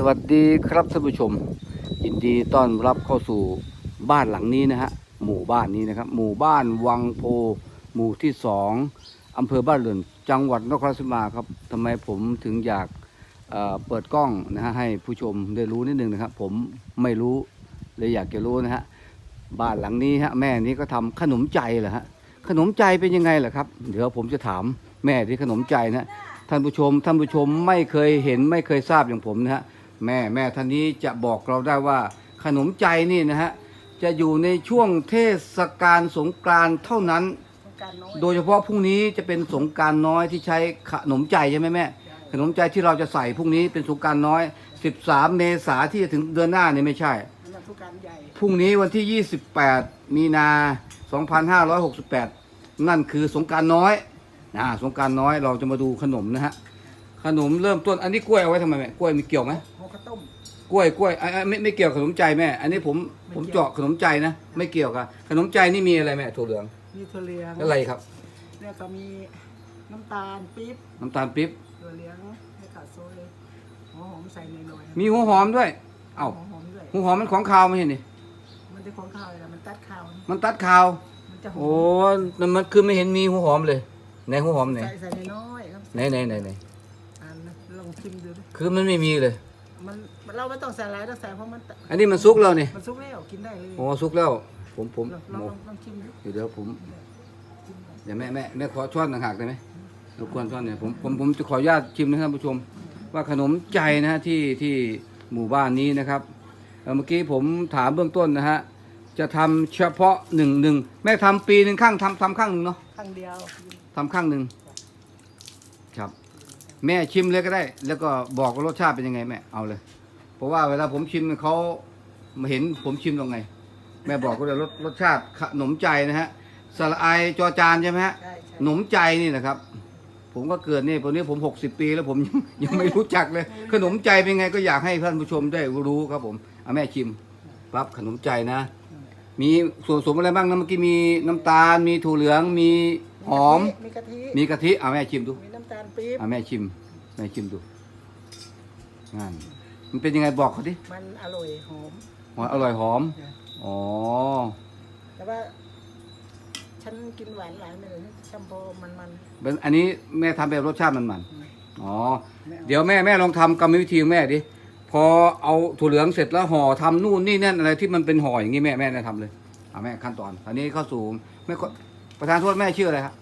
สวัสดีครับท่านผู้ชม ยินดีต้อนรับเข้าสู่บ้านหลังนี้นะฮะหมู่บ้านนี้นะครับ หมู่บ้านวังโพ หมู่ที่สองอำเภอบ้านเรือนจังหวัดนครราชสีมาครับทำไมผมถึงอยากเเปิดกล้องนะฮะให้ผู้ชมได้รู้นิดนึงนะครับ ผมไม่รู้เลยอยากจะรู้นะฮะบ้านหลังนี้ฮะแม่นี้ก็ทำขนมใจเหรอฮะขนมใจเป็นยังไงเหรอครับ เดี๋ยวผมจะถามแม่ที่ขนมใจนะฮะท่านผู้ชมท่านผู้ชมไม่เคยเห็นไม่เคยทราบอย่างผมนะฮะ แม่แม่ท่านนี้จะบอกเราได้ว่าขนมใจนี่นะฮะจะอยู่ในช่วงเทศกาลสงกรานต์เท่านั้นต้องการน้อยโดยเฉพาะพรุ่งนี้จะเป็นสงกรารน้อยที่ใช้ขนมใจใช่ไหมแม่ขนมใจที่เราจะใส่พรุ่งนี้เป็นสงกรารน้อย 13 เมษาที่จะถึงเดือนหน้านี่ไม่ใช่มันทุกการใหญ่พรุ่งนี้วันที่ 28 มีนา 2568 นั่นคือสงกรารน้อยนะสงกรารน้อยเราจะมาดูขนมนะฮะ ขนมเริ่มต้น อันนี้กล้วยเอาไว้ทำไมแม่กล้วยมีเกี่ยวไหมหัวข้าวต้ม กล้วยกล้วยอะอะไม่ไม่เกี่ยวกับขนมใจแม่ อันนี้ผมไม่ผมเกี่ยวเจาะขนมใจนะ ไม่เกี่ยวกับขนมใจนี่มีอะไรแม่ถั่วเหลืองมีถั่วเหลืองแล้วอะไรครับ แล้วก็มีน้ำตาลปี๊บน้ำตาลปี๊บ ถั่วเหลืองแล้วก็โซยหัวหอมใส่หน่อยๆมีหัวหอมด้วย เอ้าหัวหอมด้วยหัวหอมมันของคาวไม่ใช่นี่ มันจะของข้าวเลยนะมันตัดข้าวนะมันตัดคาว มันจะหอโอ้มนั่นมันคือไม่เห็นมีหัวหอมเลย ไหนหัวหอมไหน ใส่ใส่น้อยๆครับไหนไหนไหนไหนอันนะลอง ชิมดูดิคือมันไม่มีเลย มันเราไม่ต้องใส่อะไรต้องใส่เพราะมันอันนี้มันซุกแล้วนี่มันสุกแล้วกินได้เลยโอ้ซุกแล้ว ผมผมลองลโอ้องลองชิมดูเดี๋ยวเดี๋ยวผมเดี๋ยวแม่แม่แม่ขอช้อนต่างหากได้ไหมรบกวนช้อนเนี่ยผมผมผมจะขออนุญาตชิมนะท่านผู้ชม ว่าขนมใจนะฮะที่ที่หมู่บ้านนี้นะครับเอ่อเมื่อกี้ผมถามเบื้องต้นนะฮะจะทำเฉพาะหนึ่งหนึ่งแม่ทำปีหนึ่งข้างทำทำข้างหนึ่งเนาะ ครั้งเดียว ทำข้างหนึ่งครับ แม่ชิมเลยก็ได้ แล้วก็บอกว่ารสชาติเป็นยังไงแม่เอาเลย เพราะว่าเวลาผมชิมเขามาเห็นผมชิมตรงไง แม่บอกก็เลยรสรสชาติขนมใจนะฮะสละไอจอจานใช่ไหมฮะใช่ใช่ขนมใจนี่นะครับ ผมก็เกิดนี่ตอนนี้ผม 60 ปีแล้วผมยังยังไม่รู้จักเลย ขนมใจเป็นไงก็อยากให้ท่านผู้ชมได้รู้ครับผมเอาแม่ชิมปั๊บขนมใจนะ มีส่วนผสมอะไรบ้างนะเมื่อกี้มีน้ำตาล มีถั่วเหลืองมีหอม มีกะทิมีกะทิเอาแม่ชิมดู มีน้ำตาลปี๊บเอาแม่ชิม แม่ชิมดูงานมันเป็นยังไงบอกเขาดิมันอร่อยหอม หอมอร่อยหอมอ๋อ แต่ว่า ฉันกินหวานหลายไม่เลยชัมโพมันมันเป็นอันนี้แม่ทำแบบรสชาติมันๆอ๋อ ไม่เอาเดี๋ยวแม่แม่ลองทำกรรมวิธีของแม่ดิ พอเอาถั่วเหลืองเสร็จแล้วห่อทำนู่นนี่นั่นอะไรที่มันเป็นห่ออย่างนี้แม่แม่ได้ทำเลยเอาแม่ขั้นตอนอันนี้เข้าสู่แม่ขอประธานโทษแม่ชื่ออะไรครับ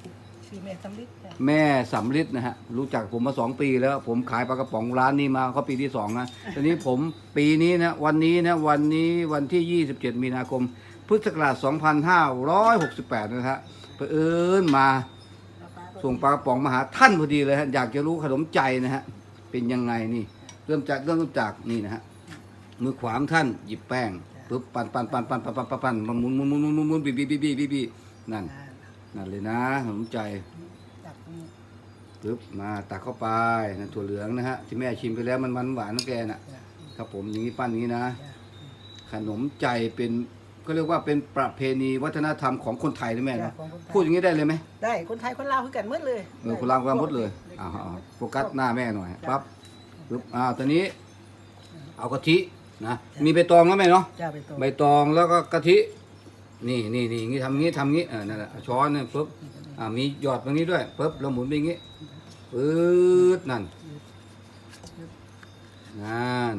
ชีเมสำลิดจ้ะแม่สำลิดนะฮะรู้จักผมมาสองปีแล้ว ผมขายปลากระป๋องร้านนี้มาเขาปีที่สองนะตอนนี้ผมปีนี้นะวันนี้นะวันนี้วันที่ 27 มีนาคม พุทธศักราช2568 นะฮะเผอิญมาส่งปลากระป๋องมาหาท่านพอดีเลยฮะอยากจะรู้ขนมใจนะฮะเป็นยังไงนี่ เริ่มจากเริ่มจากนี่นะฮะมือขวาของท่านหยิบแป้งปุ๊บปั่นปั่นปั่นปั่นปั่นปั่นปั่นปั่นหมุนหมุนหมุนหมุนหมุนหมุนบีบีบีบีบีบีนั่น อ่า นั่นเลยนะขนมใจจับนี่ปึ๊บมาตักเข้าไปนะถั่วเหลืองนะฮะที่แม่ชิมไปแล้วมันมันหวานนะแกน่ะจ้ะครับผมอย่างนี้ปั้นอย่างนี้นะ จ้ะขนมใจเป็นก็เรียกว่าเป็นประเพณีวัฒนธรรมของคนไทยนะแม่จ้ะนะของคนไทยพูดอย่างนี้ได้เลยไหมได้คนไทยคนลาวคือกันหมดเลยเออคนลาวคนลาวหมดเลยอ่าเอาโฟกัสหน้าแม่หน่อยปั๊บปึ๊บอ่าตอนนี้ เอากะทินะมีใบตองแล้วแม่เนาะ จ้าไปตรงใบตองแล้วก็กะทิ นี่นี่นี่อย่างนี้ทำงี้ทำงี้เออนั่นแหละเอาช้อนเนี่ยปึ๊บอ่ามีหยอดตรงนี้ด้วยปึ๊บแล้วหมุนไปอย่างงี้ปึ๊ดนั่นนั่น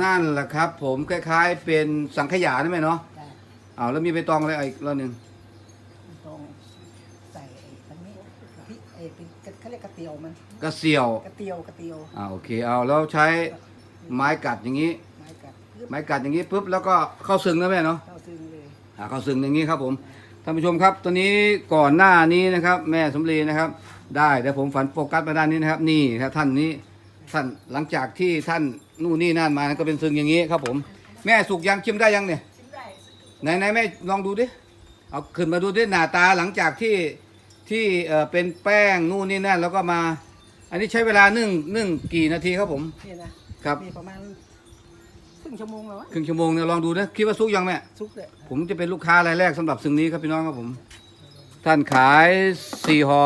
นั่นแหละครับ ผมคล้ายๆ เป็นสังขยาใช่ไหมเนาะจ้าเอาแล้วมีใบตองอะไรอีกรอบหนึ่งตรงใส่ไอ้ตรงนี้พริกไอ้เป็นเขาเรียกกระเตียวมันกระเสี่ยวกระเตียวกระเตียว อ่าโอเคเอาแล้วใช้ไม้กัดอย่างนี้ ไม้กัดปึ๊บ ไม้กัดอย่างนี้ปุ๊บแล้วก็เข้าซึ้งนะแม่เนาะเข้าซึ้งเลยอ่าเข้าซึ่งอย่างนี้ครับผมท่านผู้ชมครับตอนนี้ก่อนหน้านี้นะครับ แม่สมรีนะครับ ได้แต่ผมฝันโฟกัสมาด้านนี้นะครับ นี่ครับท่านนี้ท่านหลังจากที่ท่านนู่นนี่นั่นมาก็เป็นซึ่งอย่างนี้ครับ ผม แม่สุกยังชิมได้ยังเนี่ยชิมได้ไหนไหนแม่ลองดูดิเอาขึ้นมาดูดิหน้าตาหลังจากที่ที่เอ่อเป็นแป้งนู่นนี่นั่นแล้วก็มา อันนี้ใช้เวลานึ่งนึ่งกี่นาทีครับผมนี่นะครับมีประมาณค รึ่งชั่วโมงแล้ววะครึ่งชั่วโมงเนี่ยลองดูนะคิดว่าสุกยังแม่ซุกเลยผมจะเป็นลูกค้ารายแรกสำหรับซึ่งนี้ครับพี่น้องครับผม ท่านขายสี่ห่อ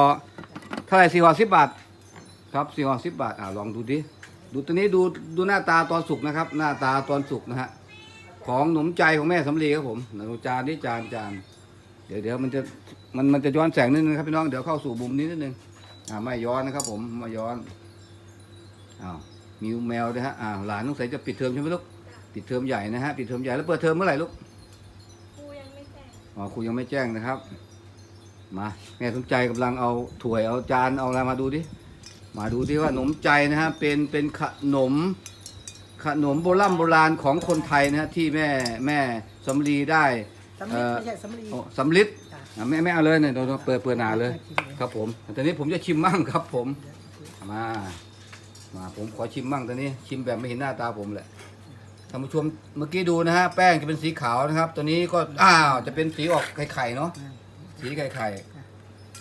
เท่าไหร่สี่ห่อสิบบาท ครับสี่ห่อสิบบาทอ่าลองดูดิดูตัวนี้ดูดูหน้าตาตอนสุกนะครับ หน้าตาตอนสุกนะฮะของหนมใจของแม่สำลีครับผมหนูจานนี่จานจานเดี๋ยวเดี๋ยวมันจะมันมันจะย้อนแสงนิดนึงครับพี่น้องเดี๋ยวเข้าสู่มุมนี้นิดนึงอ่าไม่ย้อนนะครับ ผมไม่ย้อนอ้าวมีแมวด้วยฮะอ้าวหลานสงสัยจะปิดเทอมใช่ไหมลูก ปิดเทอมใหญ่นะฮะปิดเทอมใหญ่แล้วเปิดเทอมเมื่อไหร่ลูกครูยังไม่แจ้งอ๋อครูยังไม่แจ้งนะครับ มาแม่สนใจกำลังเอาถ้วยเอาจานเอาอะไรมาดูดิมาดูดิว่าขนมใจนะฮะเป็นเป็นขนมขนมโบราณโบราณของคนไทยนะฮะที่แม่แม่สำลีได้สำเอ่ลีอไม่ใช่สำลี โอ้สำลิดจ้ะ อะแม่แม่เอาเลยเนี่ยเราเปิดเปิดหนาเลยกินเลย ครับผมตอนนี้ผมจะชิมมั่งครับผม มา มาผมขอชิมมั่งตอนนี้ ชิมแบบไม่เห็นหน้าตาผมแหละ ท่านผู้ชมเมื่อกี้ดูนะฮะแป้งจะเป็นสีขาวนะครับ ตัวนี้ก็อ้าวจะเป็นสีออกไข่ๆเนาะสีไข่ไข่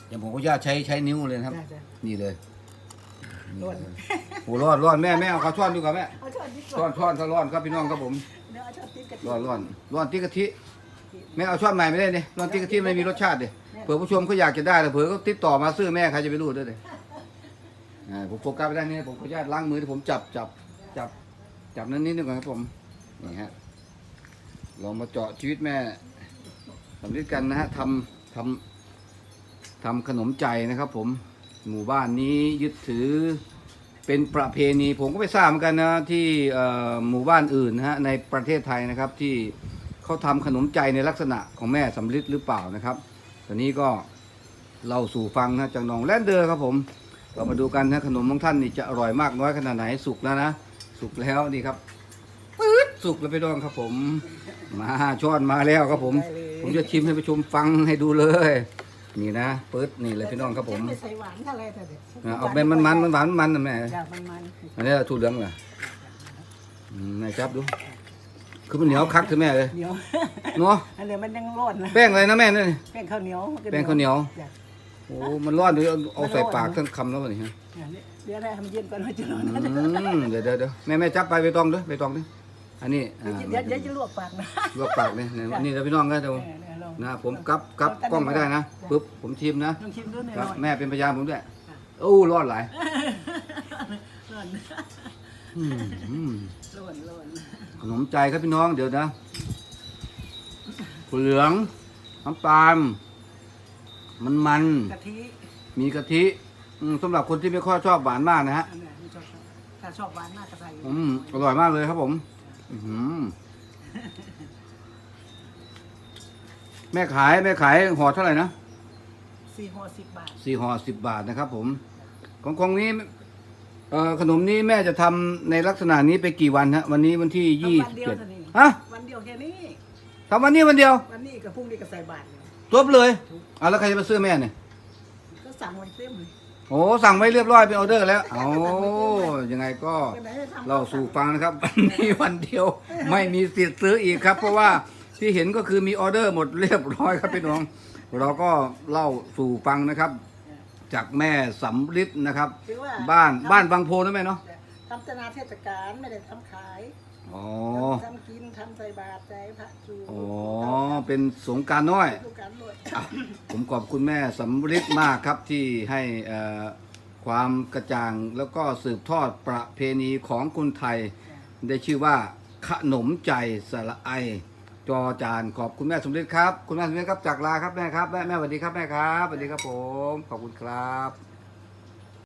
อย่างผมก็ญาตใช้ใช้นิ้วเลยนะครับได้จ้ะนี่เลยนี่ร้อนเลยโอ้ร้อนร้อนแม่แม่เอาข้าวช้อนดูก่อนแม่เอาช้อนดิช้อนช้อนถ้าร้อนครับพี่น้องครับผมเดี๋ยวเอาช้อนติดกะทิร้อนร้อนร้อนที่กะทิแม่เอาช้อนใหม่ไม่ได้เนี่ยร้อนที่กะทิไม่มีรสชาติเดยเผื่อผู้ชมเขาอยากจะได้แต่เผื่อเขาติดต่อมาซื้อแม่ใครจะไปรู้ด้วยเลยอ่าผมโฟกัสไปด้านนี้ผมขออนุญาตล้างมือที่ผมจับจับจับจับนั้นนิดนึงก่อนครับผม นี่ฮะลองมาเจาะชีวิตแม่สำเร็จกันนะฮะทำทำทำขนมใจนะครับผมหมู่บ้านนี้ยึดถือเป็นประเพณี ผมก็ไม่ทราบเหมือนกันนะที่หมู่บ้านอื่นนะฮะในประเทศไทยนะครับที่เขาทำขนมใจในลักษณะของแม่สำลิดหรือเปล่านะครับตอนนี้ก็เล่าสู่ฟังนะจากน้องแลนเดอร์ครับผมเรามาดูกันนะขนมของท่านนี่จะอร่อยมากน้อยขนาดไหนสุกแล้วนะ สุกแล้วนี่ครับ สุกแล้วไปดองครับผม มาช้อนมาแล้วครับผมได้เลยผมจะชิมให้ผู้ชมฟังให้ดูเลย นี่นะเปิดนี่เลยพี่น้องครับผมไม่ใส่หวานเท่าไรแต่เด็กอะเอาเป็นมันมันมันหวานมันนะแม่จ้ะมันมันอันนี้ถูกเหลืองเหรออืมแม่จับดู คือมันเหนียวคักใช่ไหมเลยเหนียวเนาะอันเดียวมันยังร้อนนะแป้งอะไรนะแม่นี่แป้งข้าวเหนียวมัก็แป้งข้าวเหนียวจ้ะโอ้มันร้อนดูเอาเอาใส่ปากทั้งคำแล้วนี่ฮะอันนี้เดี๋ยวได้ทำเย็นก่อนว่าจะร้อนอืมเดี๋ยวเดี๋ยวเดี๋ยวแม่แม่จับไปใบตองด้วยใบตองด้วย อันนี้อ่าเดี๋ยวเดี๋ยวจะลวกปากนะลวกปากนี่นี่นะพี่น้องก็ดูเออเดี๋ยวลองนะผมกลับกลับกล้องไม่ได้นะปึ๊บผมชิมนะลองชิมดูหน่อยครับหน่อยแม่เป็นพยานผมด้วยโอ้ร้อนหลายร้อนอืมร้อนร้อนขนมใจครับพี่น้องเดี๋ยวนะถั่วเหลืองน้ำตาลมันมันกะทิมีกะทิอืมสำหรับคนที่ไม่ค่อยชอบหวานมากนะฮะ อันเนี้ยไม่ชอบชอบถ้าชอบหวานมากก็ใส่อืมอร่อยมากเลยครับผมอื้อหือ แม่ขายแม่ขายห่อเท่าไหร่นะสี่ห่อสิบบาทสี่ห่อสิบบาทนะครับ ผม ของของนี้เอ่อขนมนี้แม่จะทำในลักษณะนี้ไปกี่วันฮะ วันนี้วันที่ยี่วัสิบเดียวเจ็ดเท่านี้ฮะวันเดียวแค่นี้ทำวันนี้วันเดียว วันนี้กับพรุ่งนี้ก็ใส่บาทเลยจบเลยอะแล้วใครจะมาซื้อแม่เนี่ยก็สั่งไว้เต็มเลย โอ้สั่งไว้เรียบร้อยเป็นออเดอร์แล้วโอ้ยังไงก็ไปไหนให้ทำเราสู่ฟังนะครับวันนี้วันเดียวไม่มีสิทธิ์ซื้ออีกครับ เพราะว่าที่เห็นก็คือมีออเดอร์หมดเรียบร้อยครับพี่น้อง เราก็เล่าสู่ฟังนะครับ จากแม่สำริดนะครับคือว่าบ้านทำบ้านบางโพนะแม่เนาะทำตนาเทศกาลไม่ได้ทำขาย อ๋อ ทำกินทำใส่บาตรใส่พระจูอ๋อ เป็นสงกรารน้อยทุกการด้วยผมขอบคุณแม่สำริดมากครับที่ให้เอ่อความกระจ่างแล้วก็สืบทอดประเพณีของคนไทย ได้ชื่อว่าขนมใจสละไอ จอจานขอบคุณแม่สมฤทธิ์ครับ คุณแม่สมฤทธิ์ครับจากลาครับแม่ครับแม่แม่สวัสดีครับแม่ครับสวัสดีครับผม ขอบคุณครับ